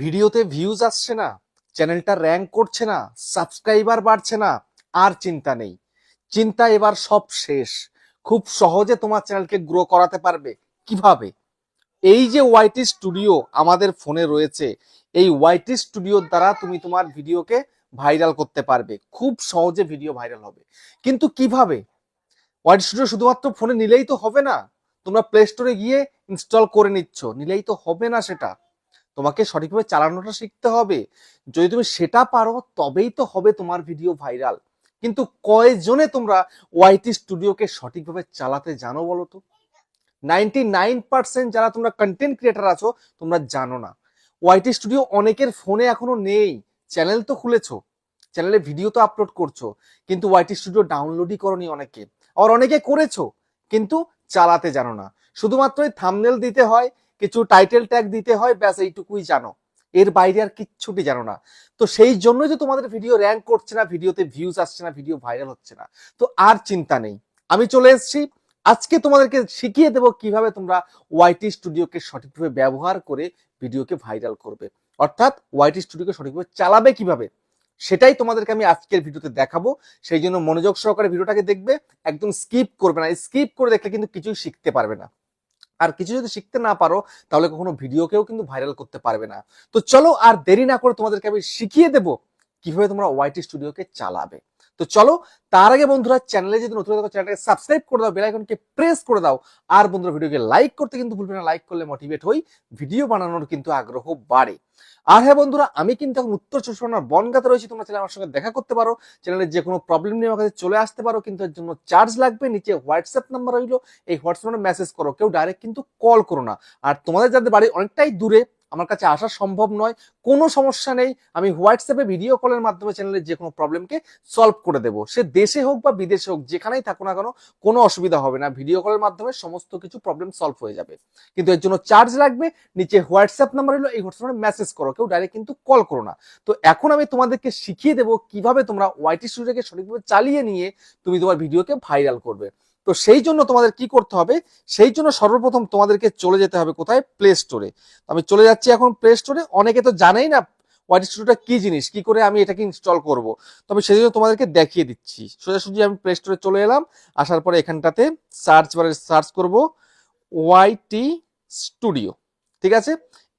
ভিডিওতে ভিউজ আসছে না চ্যানেলটা র্যাঙ্ক করছে না সাবস্ক্রাইবার বাড়ছে না, আর চিন্তা নেই। চিন্তা এবার সব শেষ। খুব সহজে তোমার চ্যানেলকে গ্রো করাতে পারবে। কীভাবে? এই যে ওয়াইটি স্টুডিও আমাদের ফোনে রয়েছে, এই ওয়াইটি স্টুডিওর দ্বারা তুমি তোমার ভিডিওকে ভাইরাল করতে পারবে। খুব সহজে ভিডিও ভাইরাল হবে। কিন্তু কীভাবে? ওয়াইটি স্টুডিও শুধুমাত্র ফোনে নিলেই তো হবে না। তোমরা প্লে স্টোরে গিয়ে ইনস্টল করে নিচ্ছ। নিলেই তো হবে না সেটা। তোমাকে সঠিকভাবে চালানোটা শিখতে হবে। যদি তুমি সেটা পারো, তবেই তো হবে তোমার ভিডিও ভাইরাল। কিন্তু কয়জনে তোমরা ওয়াইটি স্টুডিওকে সঠিকভাবে চালাতে জানো বলো তো? নাইনটি নাইন পার্সেন্ট যারা তোমরা কন্টেন্ট ক্রিয়েটার আছো, তোমরা জানো না। ওয়াইটি স্টুডিও অনেকের ফোনে এখনও নেই। চ্যানেল তো খুলেছো। চ্যানেলে ভিডিও তো আপলোড করছ। কিন্তু ওয়াইটি স্টুডিও ডাউনলোডই করনি অনেকে। আর অনেকে করেছ, কিন্তু চালাতে জানো না। শুধুমাত্র থামনেল দিতে হয় কিছু টাইটেল ট্যাগ দিতে হয়, ব্যাস এইটুকুই জানো। এর বাইরে আর কিচ্ছুটি জানো না। তো সেই জন্যই যে তোমাদের ভিডিও র্যাঙ্ক করছে না ভিডিওতে ভিউজ আসছে না ভিডিও ভাইরাল হচ্ছে না। তো আর চিন্তা নেই। আমি চলে এসেছি। আজকে তোমাদেরকে শিখিয়ে দেবো কীভাবে তোমরা ওয়াইটি স্টুডিওকে সঠিকভাবে ব্যবহার করে ভিডিওকে ভাইরাল করবে। অর্থাৎ ওয়াইটি স্টুডিওকে সঠিকভাবে চালাবে কীভাবে, সেটাই তোমাদেরকে আমি আজকের ভিডিওতে দেখাবো। সেই জন্য মনোযোগ সহকারে ভিডিওটাকে দেখবে। একদম স্কিপ করবে না। স্কিপ করে দেখলে কিন্তু কিছুই শিখতে পারবে না। আর কিছু যদি শিখতে না পারো, তাহলে কখনো ভিডিওকেও কিন্তু ভাইরাল করতে পারবে না। তো চলো আর দেরি না করে তোমাদেরকে আমি শিখিয়ে দেবো কীভাবে তোমরা ওয়াইটি স্টুডিওকে চালাবে। তো চলো, তার আগে বন্ধুরা চ্যানেলে যদি নতুন থাকো চ্যানেলটাকে সাবস্ক্রাইব করে দাও বেল আইকনকে প্রেস করে দাও। আর বন্ধুরা ভিডিওকে লাইক করতে কিন্তু ভুলবে না লাইক করলে মোটিভেট হই ভিডিও বানানোর কিন্তু আগ্রহ বাড়ে। আর হ্যাঁ বন্ধুরা, আমি কিন্তু এখন উত্তর চব্বিশ পরগনার বনগাতে রয়েছি, তোমরা চাইলে আমার সঙ্গে দেখা করতে পারো। চ্যানেলের যে কোনো প্রবলেম নিয়ে আমার কাছে চলে আসতে পারো, কিন্তু এর জন্য চার্জ লাগবে, নিচে হোয়াটসঅ্যাপ নাম্বার রইল, এই হোয়াটসঅ্যাপ মেসেজ করো, কেউ ডাইরেক্ট কিন্তু কল করো না। আর তোমাদের যাদের বাড়ি অনেকটাই দূরে আমার কাছে আসা সম্ভব নয়। কোনো সমস্যা নেই। আমি হোয়াটসঅ্যাপে ভিডিও কলের মাধ্যমে চ্যানেলের যে কোনো প্রবলেমকে সলভ করে দেবো। সে দেশে হোক বা বিদেশে হোক, যেখানেই থাকো না কেন, কোনো অসুবিধা হবে না। ভিডিও কলের মাধ্যমে সমস্ত কিছু প্রবলেম সলভ হয়ে যাবে। কিন্তু এর জন্য চার্জ লাগবে। নিচে হোয়াটসঅ্যাপ নাম্বার হলো এই হোয়াটসঅ্যাপে মেসেজ করো। কেউ ডাইরেক্ট কিন্তু কল করো না। তো এখন আমি তোমাদেরকে শিখিয়ে দেবো কীভাবে তোমরা ওয়াইটি স্টুডিওকে সঠিকভাবে চালিয়ে নিয়ে তুমি তোমার ভিডিওকে ভাইরাল করবে। তো সেই জন্য তোমাদের কি করতে হবে? সেই জন্য সর্বপ্রথম তোমাদেরকে চলে যেতে হবে কোথায়? প্লে স্টোরে আমি চলে যাচ্ছি এখন প্লে স্টোরে অনেকে তো জানেই না ওয়াইটি স্টুডিওটা কি জিনিস? কি করে আমি এটাকে ইনস্টল করব? তো আমি সেই জন্য তোমাদেরকে দেখিয়ে দিচ্ছি। সোজাসুজি আমি প্লে স্টোরে চলে এলাম। আসার পরে এখানটাতে সার্চ বারে সার্চ করব ওয়াইটি স্টুডিও ঠিক আছে?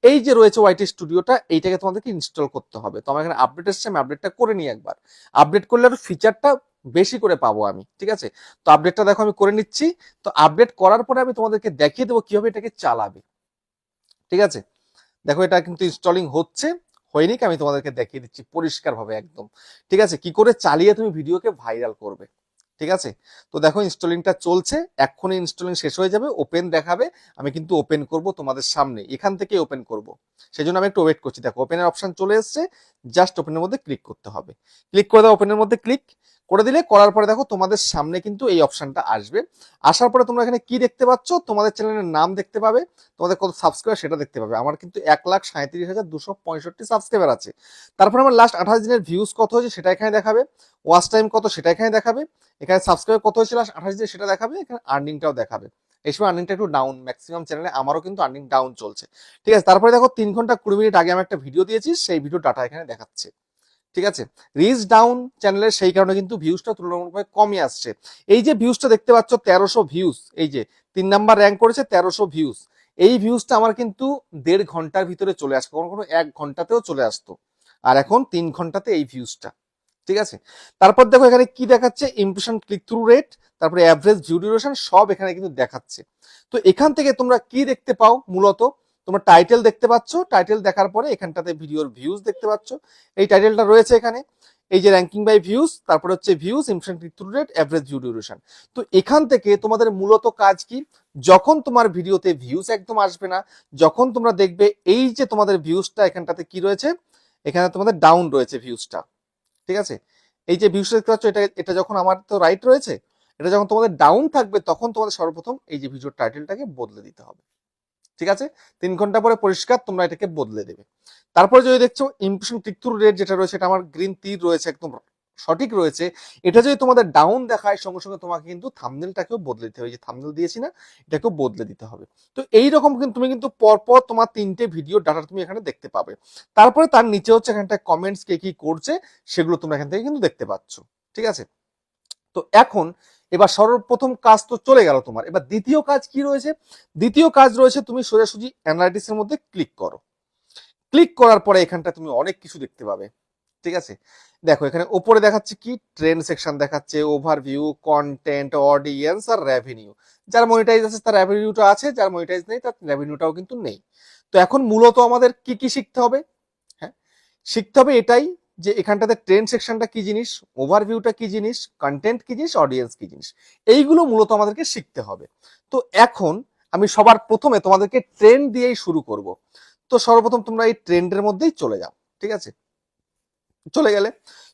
এই যে রয়েছে ওয়াইটি স্টুডিওটা এইটাকে তোমাদেরকে ইনস্টল করতে হবে। তো আমার এখানে আপডেট এসছে, আমি আপডেটটা করে নিই একবার। আপডেট করলে আর ফিচারটা বেশি করে পাবো আমি, ঠিক আছে? তো আপডেটটা দেখো আমি করে নিচ্ছি। তো আপডেট করার পরে আমি তোমাদেরকে দেখিয়ে দেবো কীভাবে এটাকে চালাবে, ঠিক আছে? দেখো এটা কিন্তু ইনস্টলিং হচ্ছে, হয়নি আমি তোমাদেরকে দেখিয়ে দিচ্ছি পরিষ্কারভাবে একদম, ঠিক আছে? কি করে চালিয়ে তুমি ভিডিওকে ভাইরাল করবে, ঠিক আছে? তো দেখো ইনস্টলিংটা চলছে, এক্ষুনি ইনস্টলিং শেষ হয়ে যাবে ওপেন দেখাবে, আমি কিন্তু ওপেন করব তোমাদের সামনে, এখান থেকে ওপেন করব। সেই জন্য আমি একটু ওয়েট করছি। দেখো ওপেনের অপশন চলে এসছে জাস্ট ওপেনের মধ্যে ক্লিক করতে হবে। ক্লিক করে দাও ওপেনের মধ্যে ক্লিক করে দিলে, করার পরে দেখো তোমাদের সামনে কিন্তু এই অপশনটা আসবে। আসার পরে তোমরা এখানে কি দেখতে পাচ্ছ? তোমাদের চ্যানেলের নাম দেখতে পাবে। তোমাদের কত সাবস্ক্রাইবার সেটা দেখতে পাবে। আমার কিন্তু এক লাখ সাঁত্রিশ হাজার দুশো পঁয়ষট্টি সাবস্ক্রাইবার আছে। তারপরে আমার লাস্ট আঠাশ দিনের ভিউজ কত হয়েছে সেটা এখানে দেখাবে। ওয়াচ টাইম কত সেটা এখানে দেখাবে। এখানে সাবস্ক্রাইব কত হয়েছে লাস্ট আঠাশ দিনে সেটা দেখাবে। এখানে আর্নিংটাও দেখাবে। এই সময় আর্নিংটা একটু ডাউন ম্যাক্সিমাম চ্যানেলে আমারও কিন্তু আর্নিং ডাউন চলছে। ঠিক আছে, তারপরে দেখো তিন ঘণ্টা কুড়ি মিনিট আগে আমি একটা ভিডিও দিয়েছি। সেই ভিডিও ডাটা এখানে দেখাচ্ছে। ঠিক আছে? রিচ ডাউন চ্যানেলের সেই কারণে কিন্তু ভিউজটা তুলনামূলকভাবে কমই আসছে। এই যে ভিউজটা দেখতে পাচ্ছ, তেরোশো ভিউজ এই যে তিন নাম্বার র্যাঙ্ক করেছে তেরোশো ভিউজ এই ভিউজটা আমার কিন্তু দেড় ঘণ্টার ভিতরে চলে আসে কখনো কোনো এক ঘন্টাতেও চলে আসতো। আর এখন তিন ঘন্টাতে এই ভিউজটা ঠিক আছে? তারপর দেখো এখানে কি দেখাচ্ছে? ইমপ্রেশন ক্লিক থ্রু রেট তারপরে অ্যাভারেজ ভিউ ডিউরেশন সব এখানে কিন্তু দেখাচ্ছে। তো এখান থেকে তোমরা কি দেখতে পাও মূলত? তোমরা টাইটেল দেখতে পাচ্ছ। টাইটেল দেখার পরে এখানটাতে ভিডিওর ভিউজ দেখতে পাচ্ছ। এই টাইটেলটা রয়েছে এখানে। এই যে র্যাঙ্কিং বাই ভিউজ তারপরে হচ্ছে views click through rate average view duration তো এখান থেকে তোমাদের মূলত কাজ কি? যখন তোমার ভিডিওতে ভিউজ একদম আসবে না, যখন তোমরা দেখবে এই যে তোমাদের ভিউজটা এখানটাতে কি রয়েছে? এখানে তোমাদের ডাউন রয়েছে ভিউজটা ঠিক আছে? এই যে ভিউজটা দেখতে পাচ্ছ, এটা এটা যখন আমার তো রাইট রয়েছে, এটা যখন তোমাদের ডাউন থাকবে, তখন তোমাদের সর্বপ্রথম এই যে ভিডিওর টাইটেলটাকে বদলে দিতে হবে। ঠিক আছে? তিন ঘণ্টা পরে পরিষ্কার, তোমরা এটাকে বদলে দেবে। তারপরে যদি দেখছ ইমপ্রেশন থ্রু রেট যেটা রয়েছে, এটা আমার গ্রিন তীর রয়েছে, একদম সঠিক রয়েছে। এটা যদি তোমাদের ডাউন দেখায়, সঙ্গে সঙ্গে তোমাকে কিন্তু থামনেলটাকেও বদলে দিতে হবে। যে থামনেল দিয়েছি না, এটাকেও বদলে দিতে হবে। তো এই রকম কিন্তু, তুমি কিন্তু পরপর তোমার তিনটে ভিডিও ডাটা তুমি এখানে দেখতে পাবে। তারপরে তার নিচে হচ্ছে এখানটায় কমেন্টস কে কি করছে, সেগুলো তোমরা এখান থেকে কিন্তু দেখতে পাচ্ছ। ঠিক আছে? তো এখন এবার সর্বপ্রথম কাজ তো চলে গেল তোমার। এবার দ্বিতীয় কাজ কি রয়েছে? দ্বিতীয় কাজ রয়েছে তুমি সোজাসুজি অ্যানালাইটিক্সের মধ্যে ক্লিক করো। ক্লিক করার পরে এখানটা তুমি অনেক কিছু দেখতে পাবে। ঠিক আছে? দেখো, এখানে উপরে দেখাচ্ছে কি? ট্রেন সেকশন দেখাচ্ছে ওভারভিউ কন্টেন্ট অডিয়েন্স আর রেভিনিউ যার মনিটাইজ আছে, তার রেভিনিউটা আছে, যার মনিটাইজ নেই, তার রেভিনিউটাও কিন্তু নেই। তো এখন মূলত আমাদের কি কি শিখতে হবে? হ্যাঁ? শিখতে হবে এটাই যে এখানটাতে ট্রেন সেকশনটা কি জিনিস ওভারভিউটা কি জিনিস কন্টেন্ট কি জিনিস অডিয়েন্স কি জিনিস, এইগুলো মূলত আমাদেরকে শিখতে হবে। তো এখন আমি সবার প্রথমে তোমাদেরকে ট্রেন্ড দিয়েই শুরু করব। তো সর্বপ্রথম তোমরা এই ট্রেন্ডের মধ্যেই চলে যাও, ঠিক আছে? চলে গেলে,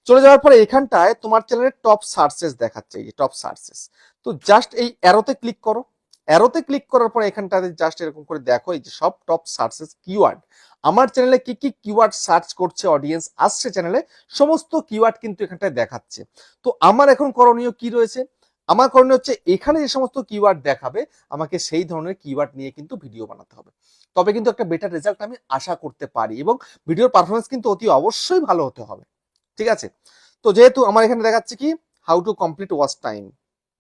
চলে যাওয়ার পরে এখানটায় তোমার চ্যানেলের টপ সার্চেস দেখাচ্ছে, এই টপ সার্চেস তো জাস্ট এই অ্যারোতে ক্লিক করো। অ্যারোতে ক্লিক করার পরে এখানটাতে জাস্ট এরকম করে দেখো, এই যে সব টপ সার্চেস কিওয়ার্ড আমার চ্যানেলে কি কি কিওয়ার্ড সার্চ করছে অডিয়েন্স আসছে চ্যানেলে সমস্ত কিওয়ার্ড কিন্তু এখানটায় দেখাচ্ছে। তো আমার এখন করণীয় কি রয়েছে? আমার করণীয় হচ্ছে এখানে যে সমস্ত কিওয়ার্ড দেখাবে, আমাকে সেই ধরনের কিওয়ার্ড নিয়ে কিন্তু ভিডিও বানাতে হবে। তবে কিন্তু একটা বেটার রেজাল্ট আমি আশা করতে পারি এবং ভিডিওর পারফরমেন্স কিন্তু অতি অবশ্যই ভালো হতে হবে। ঠিক আছে? তো যেহেতু আমার এখানে দেখাচ্ছে কি? How to complete watch time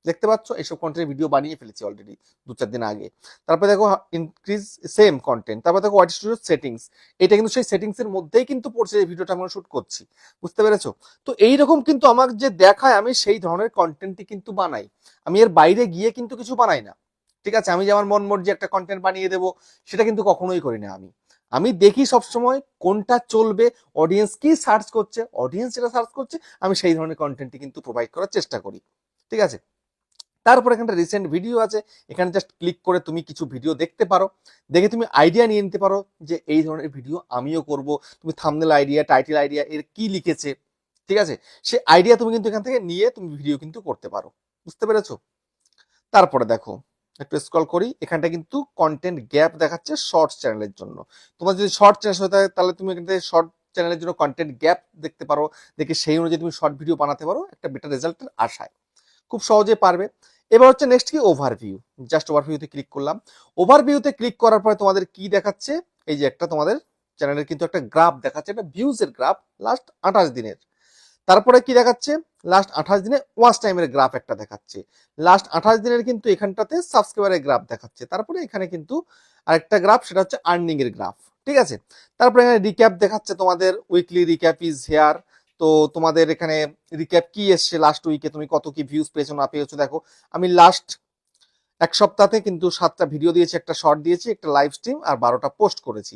দেখতে পাচ্ছ? এইসব কন্টেন্ট ভিডিও বানিয়ে ফেলেছি অলরেডি দু চার দিন আগে। তারপরে দেখো ইনক্রিজ সেম কন্টেন্ট তারপর দেখো হোয়াট স্টুডিও সেটিংস এটা কিন্তু সেই সেটিংস এর মধ্যেই কিন্তু পড়ছে যে ভিডিওটা আমরা শুট করছি। বুঝতে পেরেছ? তো এইরকম কিন্তু আমার যে দেখায়, আমি সেই ধরনের কন্টেন্টই কিন্তু বানাই। আমি এর বাইরে গিয়ে কিন্তু কিছু বানাই না। ঠিক আছে? আমি যে আমার মন মর্জি একটা কন্টেন্ট বানিয়ে দেবো, সেটা কিন্তু কখনোই করি না আমি। আমি দেখি সবসময় কোনটা চলবে অডিয়েন্স কি সার্চ করছে অডিয়েন্স যেটা সার্চ করছে, আমি সেই ধরনের কন্টেন্টটি কিন্তু প্রোভাইড করার চেষ্টা করি। ঠিক আছে? তারপর এখানে রিসেন্ট ভিডিও আছে, এখানে জাস্ট ক্লিক করে তুমি কিছু ভিডিও দেখতে পারো। দেখে তুমি আইডিয়া নিয়ে নিতে পারো যে এই ধরনের ভিডিও আমিও করব। তুমি থামনেল আইডিয়া টাইটেল আইডিয়া এর কি লিখেছে, ঠিক আছে? সে আইডিয়া তুমি কিন্তু এখান থেকে নিয়ে তুমি ভিডিও কিন্তু করতে পারো। বুঝতে পেরেছ? তারপরে দেখো, একটু স্ক্রল করি, এখানটা কিন্তু কন্টেন্ট গ্যাপ দেখাচ্ছে শর্টস চ্যানেলের জন্য। তোমার যদি শর্ট চ্যানেল হয়ে থাকে, তাহলে তুমি এখান থেকে শর্ট চ্যানেলের জন্য কন্টেন্ট গ্যাপ দেখতে পারো। দেখে সেই অনুযায়ী তুমি শর্ট ভিডিও বানাতে পারো, একটা বেটার রেজাল্টের আশায়। খুব সহজে পারবে। এবার হচ্ছে নেক্সট কি? ওভারভিউ জাস্ট ওভারভিউতে ক্লিক করলাম। ওভারভিউতে ক্লিক করার পরে তোমাদের কি দেখাচ্ছে? এই যে একটা তোমাদের চ্যানেলের কিন্তু একটা গ্রাফ দেখাচ্ছে, একটা ভিউজের গ্রাফ লাস্ট আঠাশ দিনের। তারপরে কি দেখাচ্ছে? লাস্ট আঠাশ দিনে ওয়াচ টাইমের গ্রাফ একটা দেখাচ্ছে। লাস্ট আঠাশ দিনের কিন্তু এখানটাতে সাবস্ক্রাইবারের গ্রাফ দেখাচ্ছে। তারপরে এখানে কিন্তু আরেকটা গ্রাফ সেটা হচ্ছে আর্নিং এর গ্রাফ ঠিক আছে? তারপরে এখানে রিক্যাপ দেখাচ্ছে তোমাদের। উইকলি রিক্যাপ ইজ হেয়ার তো তোমাদের এখানে রিক্যাপ কি এসছে লাস্ট উইকে তুমি কত কি ভিউজ পেয়েছ না পেয়েছ? দেখো, আমি লাস্ট এক সপ্তাহে কিন্তু সাতটা ভিডিও দিয়েছি, একটা শর্ট দিয়েছি, একটা লাইভ স্ট্রিম আর বারোটা পোস্ট করেছি।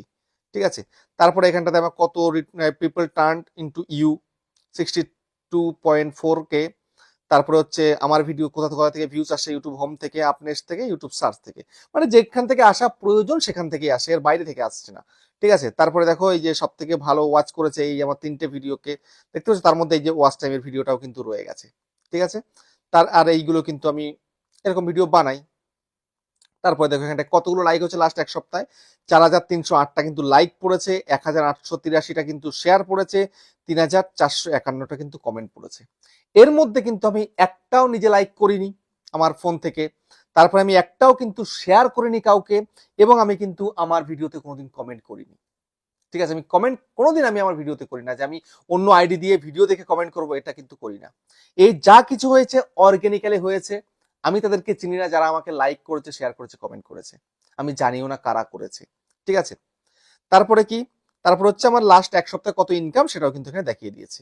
ঠিক আছে? তারপরে এখানটাতে আমার কত people turn into you sixty two point four K তারপরে হচ্ছে আমার ভিডিও কোথা কোথা থেকে ভিউজ আসে ইউটিউব হোম থেকে আপনেস থেকে ইউটিউব সার্চ থেকে। মানে যেখান থেকে আসা প্রয়োজন, সেখান থেকে আসে, এর বাইরে থেকে আসছে না। ঠিক আছে? তারপরে দেখো এই যে সব থেকে ভালো ওয়াচ করেছে এই আমার তিনটে ভিডিওকে দেখতে পাচ্ছ? তার মধ্যে এই যে ওয়াচ টাইমের ভিডিওটাও কিন্তু রয়ে গেছে। ঠিক আছে? তার আর এইগুলো কিন্তু আমি এরকম ভিডিও বানাই। তারপরে দেখো এখানটা কতগুলো লাইক হচ্ছে লাস্ট এক সপ্তাহে? চার হাজার তিনশো আটটা কিন্তু লাইক পড়েছে, এক হাজার আটশো তিরাশিটা কিন্তু শেয়ার পড়েছে, তিন হাজার চারশো একান্নটা কিন্তু কমেন্ট পড়েছে। এর মধ্যে কিন্তু আমি একটাও নিজে লাইক করিনি আমার ফোন থেকে। তারপরে আমি একটাও কিন্তু শেয়ার করিনি কাউকে এবং আমি কিন্তু আমার ভিডিওতে কোনোদিন কমেন্ট করিনি। ঠিক আছে, আমি কমেন্ট কোনোদিন আমি আমার ভিডিওতে করি না যে আমি অন্য আইডি দিয়ে ভিডিও দেখে কমেন্ট করব, এটা কিন্তু করি না। এই যা কিছু হয়েছে অর্গ্যানিক্যালি হয়েছে, আমি তাদেরকে চিনি না যারা আমাকে লাইক করেছে শেয়ার করেছে কমেন্ট করেছে। আমি জানিও না কারা করেছে। ঠিক আছে? তারপরে কি? তারপর হচ্ছে আমার লাস্ট এক সপ্তাহে কত ইনকাম সেটাও কিন্তু এখানে দেখিয়ে দিয়েছে।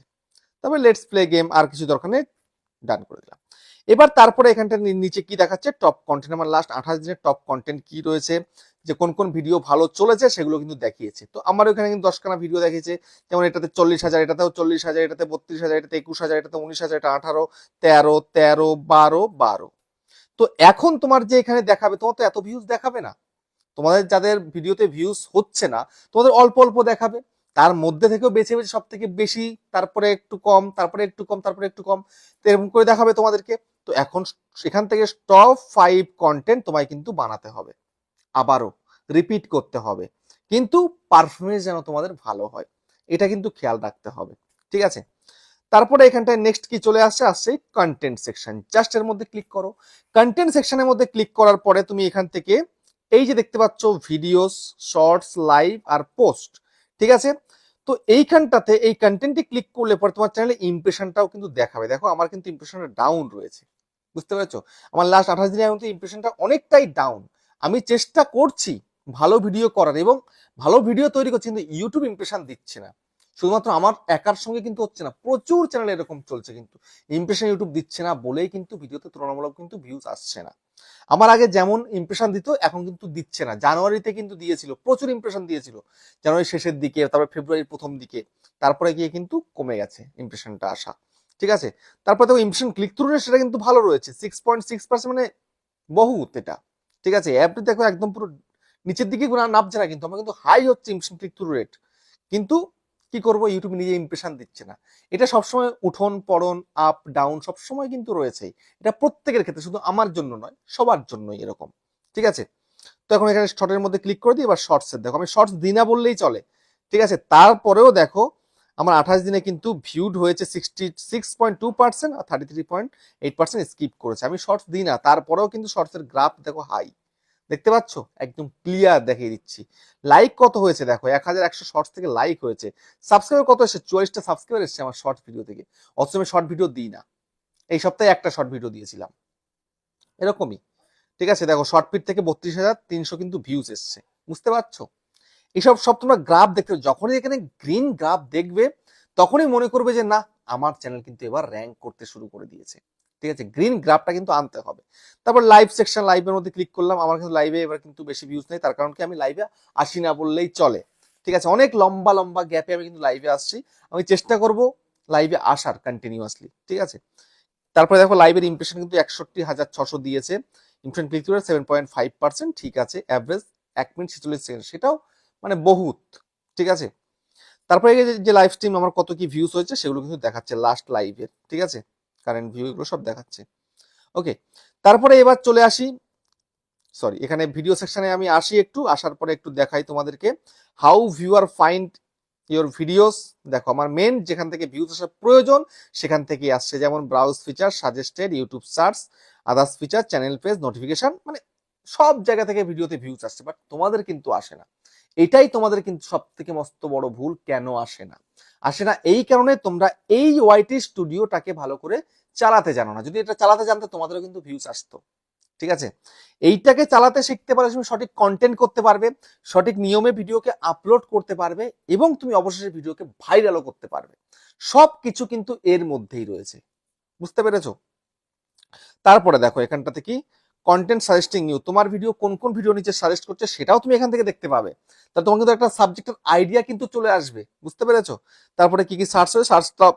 তারপরে লেটস প্লে গেম আর কিছু দরকার নেই। ডান করে দিলাম। এবার তারপরে এখানটা নিচে কি দেখাচ্ছে? টপ কন্টেন্ট আমার লাস্ট আঠাশ দিনের টপ কন্টেন্ট কি রয়েছে? যে কোন কোন ভিডিও ভালো চলেছে সেগুলো কিন্তু দেখিয়েছে। তো আমার ওখানে কিন্তু দশখানা ভিডিও দেখিয়েছে। যেমন এটাতে চল্লিশ হাজার, এটাতেও চল্লিশ হাজার, এটাতে বত্রিশ হাজার, এটাতে একুশ হাজার, এটাতে উনিশ হাজার, এটা আঠারো, তেরো তেরো, বারো বারো। তো এখন তোমার যে এখানে দেখাবে, তোমার তো এত ভিউজ দেখাবে না। তোমাদের যাদের ভিডিওতে ভিউজ হচ্ছে না, তোমাদের অল্প অল্প দেখাবে। তার মধ্যে থেকেও বেছে বেছে সব থেকে বেশি, তারপরে একটু কম, তারপরে একটু কম, তারপরে একটু কম, তো এরকম করে দেখাবে তোমাদেরকে। তো এখন সেখান থেকে টপ ফাইভ কন্টেন্ট তোমায় কিন্তু বানাতে হবে। আবারও রিপিট করতে হবে। কিন্তু পারফরমেন্স যেন তোমাদের ভালো হয়, এটা কিন্তু খেয়াল রাখতে হবে। ঠিক আছে? তারপরে এখানটায় নেক্সট কি চলে আসছে? আসছে কন্টেন্ট সেকশন জাস্ট এর মধ্যে ক্লিক করো। কন্টেন্ট সেকশনের মধ্যে ক্লিক করার পরে তুমি এখান থেকে এই যে দেখতে পাচ্ছ ভিডিওস শর্টস লাইভ আর পোস্ট ঠিক আছে? তো এইখানটাতে এই কন্টেন্টটি ক্লিক করলে পরে তোমার চ্যানেলে ইমপ্রেশনটাও কিন্তু দেখাবে। দেখো, আমার কিন্তু ইমপ্রেশনটা ডাউন রয়েছে। বুঝতে পেরেছ? আমার লাস্ট আঠাশ দিনের কিন্তু ইমপ্রেশনটা অনেকটাই ডাউন আমি চেষ্টা করছি ভালো ভিডিও করার এবং ভালো ভিডিও তৈরি করছি, কিন্তু ইউটিউব ইমপ্রেশন দিচ্ছে না। শুধুমাত্র আমার একার সঙ্গে কিন্তু হচ্ছে না, প্রচুর চ্যানেল এরকম চলছে কিন্তু। ইমপ্রেশন ইউটিউব দিচ্ছে না বলেই কিন্তু ভিডিওতে তুলনামূলক কিন্তু ভিউজ আসছে না। আমার আগে যেমন ইমপ্রেশন দিত, এখন কিন্তু দিচ্ছে না। জানুয়ারিতে কিন্তু দিয়েছিল, প্রচুর ইমপ্রেশন দিয়েছিল। জানুয়ারি শেষের দিকে, তারপরে ফেব্রুয়ারির প্রথম দিকে, তারপরে গিয়ে কিন্তু কমে গেছে ইমপ্রেশনটা আসা। ঠিক আছে? তারপরে দেখো ইমপ্রেশন ক্লিক থ্রু রেট সেটা কিন্তু ভালো রয়েছে সিক্স পয়েন্ট সিক্স পার্সেন্ট মানে বহুত এটা। ঠিক আছে? অ্যাপটি দেখো একদম পুরো নিচের দিকে নামছে না কিন্তু, আমার কিন্তু হাই হচ্ছে ইমপ্রেশন ক্লিক থ্রু রেট কিন্তু কি করব? ইউটিউব নিজে ইমপ্রেশন দিচ্ছে না। এটা সবসময় উঠন, পড়ন আপ ডাউন সবসময় কিন্তু রয়েছেই। এটা প্রত্যেকের ক্ষেত্রে, শুধু আমার জন্য নয়, সবার জন্যই এরকম। ঠিক আছে? তো এখন এখানে শর্টের মধ্যে ক্লিক করে দিই, এবার শর্টসের দেখো, আমি শর্টস দিই না বললেই চলে। ঠিক আছে? তারপরেও দেখো, আমার আঠাশ দিনে কিন্তু ভিউড হয়েছে sixty six point two percent আর thirty three point eight percent skip করেছে। আমি শর্টস দিই না, তারপরেও কিন্তু শর্টসের গ্রাফ দেখো হাই দেখতে পাচ্ছ? একদম ক্লিয়ার দেখিয়ে দিচ্ছি। লাইক কত হয়েছে দেখো? এক হাজার একশো শর্টস থেকে লাইক হয়েছে। সাবস্ক্রাইবার কত এসেছে? চুয়াল্লিশটা সাবস্ক্রাইবার এসেছে আমার শর্ট ভিডিও থেকে। অথচ আমি শর্ট ভিডিও দিই না। এই সপ্তাহে একটা শর্ট ভিডিও দিয়েছিলাম। এরকমই। ঠিক আছে? দেখো শর্ট ফিট থেকে বত্রিশ হাজার তিনশো কিন্তু ভিউজ এসছে। বুঝতে পারছ? এসব সব তোমরা গ্রাফ দেখতে যখনই এখানে গ্রিন গ্রাফ দেখবে, তখনই মনে করবে যে, না, আমার চ্যানেল কিন্তু এবার র্যাঙ্ক করতে শুরু করে দিয়েছে। ঠিক আছে? গ্রিন গ্রাফটা কিন্তু আনতে হবে। তারপর লাইভ সেকশন লাইভের মধ্যে ক্লিক করলাম। আমার কিন্তু লাইভে এবার কিন্তু বেশি ভিউজ নেই। তার কারণ কি? আমি লাইভে আসি না বললেই চলে। ঠিক আছে? অনেক লম্বা লম্বা গ্যাপে আমি কিন্তু লাইভে আসছি। আমি চেষ্টা করব লাইভে আসার কন্টিনিউয়াসলি ঠিক আছে? তারপরে দেখো লাইভের ইমপ্রেশন কিন্তু একষট্টি হাজার ছশো দিয়েছে। ইমপ্রেশন ক্লিক করে সেভেন পয়েন্ট ফাইভ পার্সেন্ট ঠিক আছে? অ্যাভারেজ এক মিনিট ছেচল্লিশ সেকেন্ড সেটাও মানে বহুত। ঠিক আছে? তারপরে যে- লাইভ স্ট্রিম আমার কত কি ভিউজ হয়েছে, সেগুলো কিন্তু দেখাচ্ছে লাস্ট লাইভের ঠিক আছে? কারেন্ট ভিউ এগুলো সব দেখাচ্ছে। ওকে তারপরে এবার চলে আসি। সরি এখানে ভিডিও সেকশনে আমি আসি একটু, আসার পরে একটু দেখাই তোমাদেরকে। How viewer find your videos দেখো, আমার মেন যেখান থেকে ভিউজ আসার প্রয়োজন, সেখান থেকে আসছে। যেমন browse feature suggested YouTube search others feature channel page notification মানে সব জায়গা থেকে ভিডিওতে ভিউজ আসছে বাট তোমাদের কিন্তু আসে না। এটাই তোমাদের কিন্তু সব থেকে মস্ত বড় ভুল, কেন আসে না? আসে না। এই কারণে তোমরা এই ওয়াইটি স্টুডিওটাকে ভালো করে চালাতে জানো না। যদি এটা চালাতে জানতে তোমাদেরও কিন্তু ভিউজ আসতো। ঠিক আছে? এইটাকে চালাতে শিখতে পারলে তুমি সঠিক কন্টেন্ট করতে পারবে, সঠিক নিয়মে ভিডিওকে আপলোড করতে পারবে এবং তুমি অবশেষে ভিডিওকে ভাইরালও করতে পারবে। সব কিছু কিন্তু এর মধ্যেই রয়েছে। বুঝতে পেরেছ? তারপরে দেখো, এখানটাতে কি? কন্টেন্ট সাজেস্টিং ইউ তোমার ভিডিও কোন কোন ভিডিও নিচে সাজেস্ট করছে সেটাও তুমি এখান থেকে দেখতে পাবে। তাহলে তোমার কিন্তু একটা সাবজেক্টের আইডিয়া কিন্তু চলে আসবে, বুঝতে পেরেছ? তারপরে কি কি সার্চ হবে সার্চটা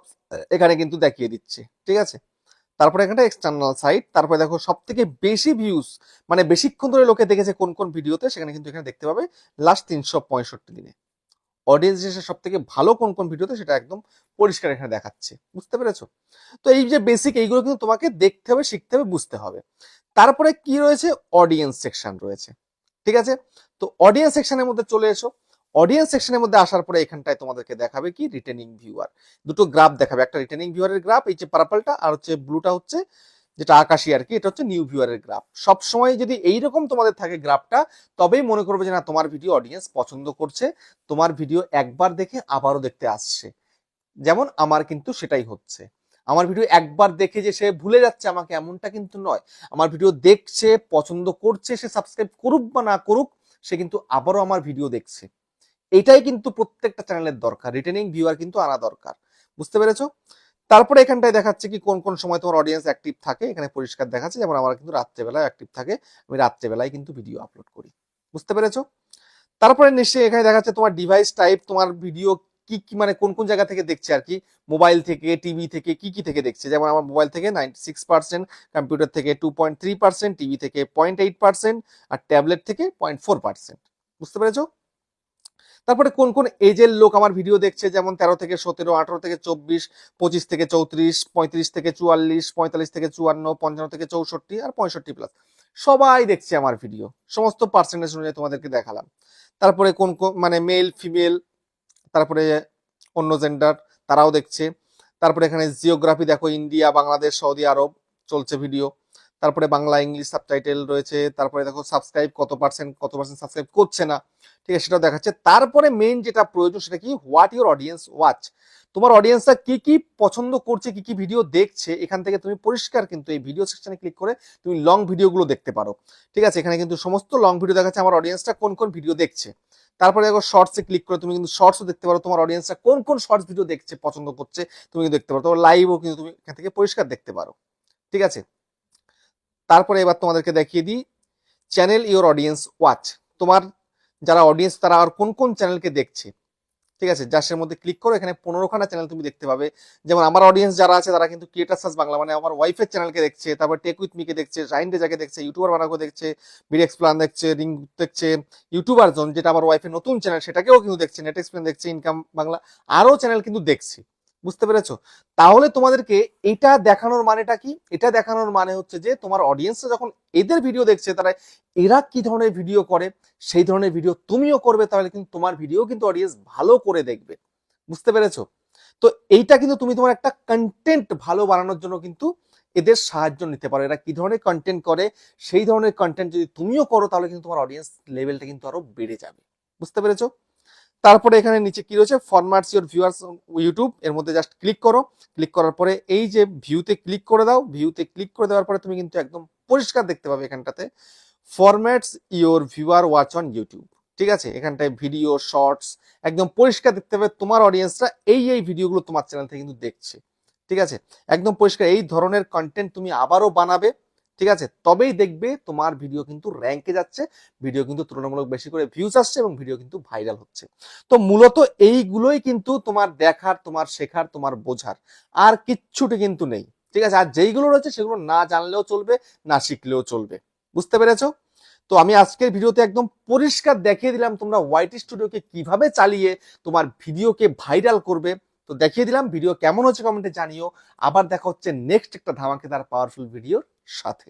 এখানে কিন্তু দেখিয়ে দিচ্ছে, ঠিক আছে? তারপরে এখানটা এক্সটার্নাল সাইট তারপরে দেখো সব থেকে বেশি ভিউজ মানে বেশিক্ষণ ধরে লোকে দেখেছে কোন কোন ভিডিওতে সেখানে কিন্তু এখানে দেখতে পাবে লাস্ট তিনশো পঁয়ষট্টি দিনে। অডিয়েন্স এসে সব থেকে ভালো কোন কোন ভিডিওতে সেটা একদম পরিষ্কার এখানে দেখাচ্ছে। বুঝতে পেরেছ? তো এই যে বেসিক এইগুলো কিন্তু তোমাকে দেখতে হবে, শিখতে হবে, বুঝতে হবে। তারপরে কি রয়েছে? অডিয়েন্স সেকশন রয়েছে। ঠিক আছে? তো অডিয়েন্স সেকশনের মধ্যে চলে এসো। অডিয়েন্স সেকশনের মধ্যে আসার পরে এখানটায় তোমাদেরকে দেখাবে কি? রিটেনিং ভিউয়ার দুটো গ্রাফ দেখাবে। একটা রিটেনিং ভিউয়ারের গ্রাফ এই যে পার্পলটা আর হচ্ছে ব্লুটা হচ্ছে যেটা আকাশি আর কি, এটা হচ্ছে নিউ ভিউয়ারের গ্রাফ সব সময় যদি এইরকম তোমাদের থাকে গ্রাফটা তবেই মনে করবে যে না, তোমার ভিডিও অডিয়েন্স পছন্দ করছে, তোমার ভিডিও একবার দেখে আবারও দেখতে আসছে। যেমন আমার কিন্তু সেটাই হচ্ছে। আমার ভিডিও একবার দেখে যে সে ভুলে যাচ্ছে আমাকে এমনটা কিন্তু নয়। আমার ভিডিও দেখছে, পছন্দ করছে, সে সাবস্ক্রাইব করুক বা না করুক, সে কিন্তু আবারও আমার ভিডিও দেখছে। এটাই কিন্তু প্রত্যেকটা চ্যানেলের দরকার। রিটেনিং ভিউয়ার কিন্তু আনা দরকার। বুঝতে পেরেছ? তারপরে এখানটায় দেখাচ্ছে কি কোন কোন সময় তোমার অডিয়েন্স অ্যাক্টিভ থাকে, এখানে পরিষ্কার দেখাচ্ছে, যেমন আমার কিন্তু রাত্রেবেলায় অ্যাক্টিভ থাকে, আমি রাত্রেবেলায় কিন্তু ভিডিও আপলোড করি। বুঝতে পেরেছ? তারপরে নিশ্চয়ই এখানে দেখাচ্ছে তোমার ডিভাইস টাইপ তোমার ভিডিও কি কি মানে কোন কোন জায়গা থেকে দেখছে আর কি? মোবাইল থেকে টিভি থেকে, কি কি থেকে দেখছে? যেমন আমার মোবাইল থেকে নাইনটি সিক্স পার্সেন্ট কম্পিউটার থেকে two point three percent TV থেকে পয়েন্ট এইট পার্সেন্ট আর ট্যাবলেট থেকে পয়েন্ট ফোর পার্সেন্ট বুঝতে পেরেছ? তারপরে কোন কোন এজের লোক আমার ভিডিও দেখছে, যেমন তেরো থেকে সতেরো, আঠারো থেকে চব্বিশ, পঁচিশ থেকে চৌত্রিশ, পঁয়ত্রিশ থেকে চুয়াল্লিশ, পঁয়তাল্লিশ থেকে চুয়ান্ন, পঞ্চান্ন থেকে চৌষট্টি আর পঁয়ষট্টি প্লাস সবাই দেখছে আমার ভিডিও সমস্ত পার্সেন্টেজ অনুযায়ী তোমাদেরকে দেখালাম। তারপরে কোন কোন মানে মেল ফিমেল তারপরে অন্য জেন্ডার তারাও দেখছে। তারপরে এখানে জিওগ্রাফি দেখো, ইন্ডিয়া, বাংলাদেশ, সৌদি আরব চলছে ভিডিও তারপরে বাংলা, ইংলিশ সাবটাইটেল রয়েছে। তারপরে দেখো সাবস্ক্রাইব কত পার্সেন্ট কত পার্সেন্ট সাবস্ক্রাইব করছে না। ঠিক আছে সেটাও দেখাচ্ছে। তারপরে মেইন যেটা প্রয়োজন সেটা কি? হোয়াট ইউর অডিয়েন্স ওয়াচ তোমার অডিয়েন্সরা কি কি পছন্দ করছে, কি কি ভিডিও দেখছে, এখান থেকে তুমি পরিষ্কার কিন্তু এই ভিডিও সেকশনে ক্লিক করে তুমি লং ভিডিওগুলো দেখতে পারো। ঠিক আছে? এখানে কিন্তু সমস্ত লং ভিডিও দেখাচ্ছে আমার অডিয়েন্সটা কোন কোন ভিডিও দেখছে। তারপরে দেখো শর্টসে ক্লিক করে তুমি কিন্তু শর্টসও দেখতে পারো, তোমার অডিয়েন্সরা কোন কোন শর্টস ভিডিও দেখছে, পছন্দ করছে, তুমি কিন্তু দেখতে পারো। তোমার লাইভও কিন্তু তুমি এখান থেকে পরিষ্কার দেখতে পারো। ঠিক আছে? তারপরে এবার তোমাদেরকে দেখিয়ে দিই চ্যানেল ইওর অডিয়েন্স ওয়াচ তোমার যারা অডিয়েন্স তারা আর কোন কোন চ্যানেলকে দেখছে? ঠিক আছে? জাস্টের মধ্যে ক্লিক করো, এখানে পনেরোখানা চ্যানেল তুমি দেখতে পাবে। যেমন আমার অডিয়েন্স যারা আছে, তারা কিন্তু ক্রিয়েটার সার্চ বাংলা মানে আমার ওয়াইফের চ্যানেলকে দেখছে, তারপর টেক উইথ মিকে দেখছে শাইন রেজাকে দেখছে ইউটিউবার বানাকে দেখছে বিডেক্স প্ল্যান দেখছে রিং দেখছে ইউটিউবার জোন যেটা আমার ওয়াইফের নতুন চ্যানেল সেটাকেও কিন্তু দেখছে নেট এক্সপ্লেন দেখছে ইনকাম বাংলা, আরও চ্যানেল কিন্তু দেখছি। বুঝতে পেরেছ? তাহলে তোমাদেরকে এটা দেখানোর মানেটা কি? এটা দেখানোর মানে হচ্ছে যে তোমার অডিয়েন্সরা যখন এদের ভিডিও দেখছে, তারা এরা কি ধরনের ভিডিও করে? সেই ধরনের ভিডিও তুমিও করবে, তাহলে কিন্তু তোমার ভিডিও কিন্তু অডিয়েন্স ভালো করে দেখবে। বুঝতে পেরেছ? তো এইটা কিন্তু তুমি তোমার একটা কন্টেন্ট ভালো বানানোর জন্য কিন্তু এদের সাহায্য নিতে পারো। এরা কি ধরনের কন্টেন্ট করে? সেই ধরনের কন্টেন্ট যদি তুমিও করো, তাহলে কিন্তু তোমার অডিয়েন্স লেভেলটা কিন্তু আরও বেড়ে যাবে। বুঝতে পেরেছ? তারপরে এখানে নিচে কি রয়েছে? ফরম্যাটস ইউর ভিউয়ার্স ইউটিউব এর মধ্যে জাস্ট ক্লিক করো। ক্লিক করার পরে এই যে ভিউতে ক্লিক করে দাও ভিউতে ক্লিক করে দেওয়ার পরে তুমি কিন্তু একদম পরিষ্কার দেখতে পাবে এখানটাতে। Formats your viewer watch on YouTube ঠিক আছে? এখানটায় ভিডিও শর্টস একদম পরিষ্কার দেখতে পাবে তোমার অডিয়েন্সরা এই এই ভিডিওগুলো তোমার চ্যানেল থেকে কিন্তু দেখছে। ঠিক আছে? একদম পরিষ্কার। এই ধরনের কন্টেন্ট তুমি আবারও বানাবে। ঠিক আছে? তবেই দেখবে তোমার ভিডিও কিন্তু র্যাঙ্কে যাচ্ছে ভিডিও কিন্তু তুলনামূলক বেশি করে ভিউজ আসছে এবং ভিডিও কিন্তু ভাইরাল হচ্ছে। তো মূলত এইগুলোই কিন্তু তোমার দেখার, তোমার শেখার, তোমার বোঝার। আর কিচ্ছুটি কিন্তু নেই। ঠিক আছে? আর যেইগুলো রয়েছে সেগুলো না জানলেও চলবে, না শিখলেও চলবে। বুঝতে পেরেছ? তো আমি আজকের ভিডিওতে একদম পরিষ্কার দেখিয়ে দিলাম তোমরা ওয়াইটি স্টুডিওকে কীভাবে চালিয়ে তোমার ভিডিওকে ভাইরাল করবে। তো দেখিয়ে দিলাম ভিডিও কেমন হচ্ছে কমেন্টে জানিও। আবার দেখা হচ্ছে নেক্সট একটা ধামাকেদার পাওয়ারফুল ভিডিওর সাথে।